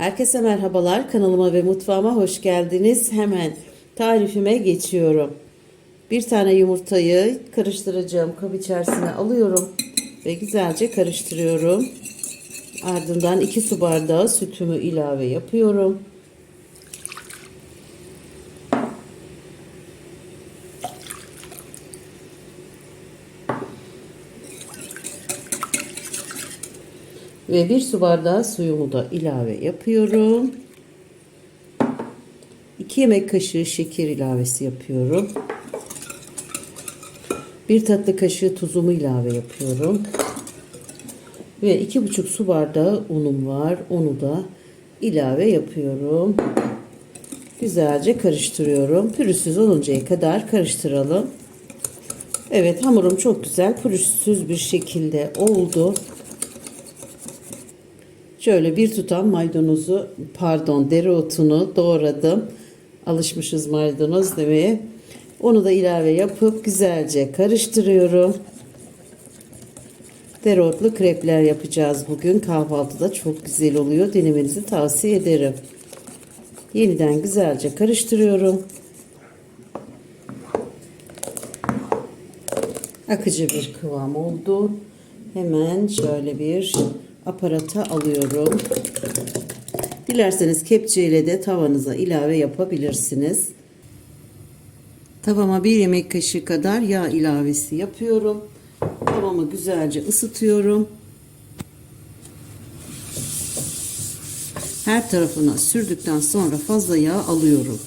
Herkese merhabalar. Kanalıma ve mutfağıma hoş geldiniz. Hemen tarifime geçiyorum. Bir tane yumurtayı karıştıracağım kap içerisine alıyorum ve güzelce karıştırıyorum. Ardından 2 su bardağı sütümü ilave yapıyorum. Ve bir su bardağı suyumu da ilave yapıyorum. 2 yemek kaşığı şeker ilavesi yapıyorum. 1 tatlı kaşığı tuzumu ilave yapıyorum. Ve 2,5 su bardağı unum var. Onu da ilave yapıyorum. Güzelce karıştırıyorum. Pürüzsüz oluncaya kadar karıştıralım. Evet hamurum çok güzel pürüzsüz bir şekilde oldu. Şöyle bir tutam maydanozu pardon dereotunu doğradım. Alışmışız maydanoz demeye. Onu da ilave yapıp güzelce karıştırıyorum. Dereotlu krepler yapacağız bugün. Kahvaltıda çok güzel oluyor. Denemenizi tavsiye ederim. Yeniden güzelce karıştırıyorum. Akıcı bir kıvam oldu. Hemen şöyle bir aparata alıyorum. Dilerseniz kepçeyle de tavanıza ilave yapabilirsiniz. Tavama bir yemek kaşığı kadar yağ ilavesi yapıyorum. Tavamı güzelce ısıtıyorum. Her tarafına sürdükten sonra fazla yağ alıyorum.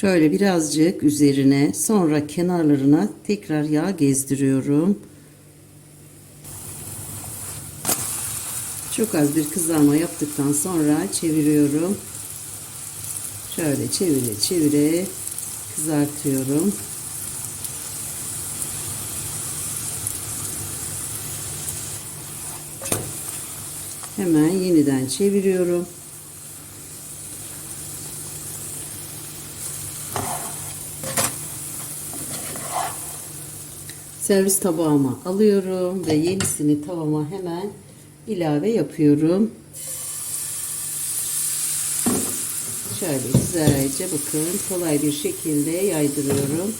Şöyle birazcık üzerine sonra kenarlarına tekrar yağ gezdiriyorum. Çok az bir kızarma yaptıktan sonra çeviriyorum. Şöyle çevire çevire kızartıyorum. Hemen yeniden çeviriyorum. Servis tabağıma alıyorum ve yenisini tavama hemen ilave yapıyorum. Şöyle güzelce bakın kolay bir şekilde yaydırıyorum.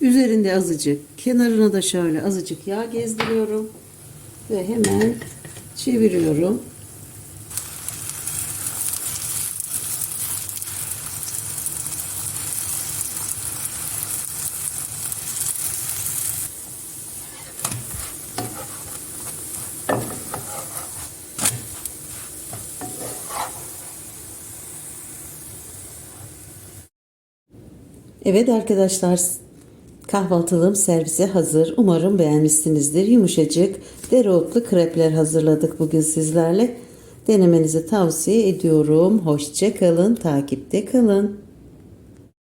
Üzerinde azıcık, kenarına da şöyle azıcık yağ gezdiriyorum ve hemen çeviriyorum. Evet arkadaşlar kahvaltılığım servise hazır. Umarım beğenmişsinizdir. Yumuşacık dereotlu krepler hazırladık bugün sizlerle. Denemenizi tavsiye ediyorum. Hoşça kalın, takipte kalın.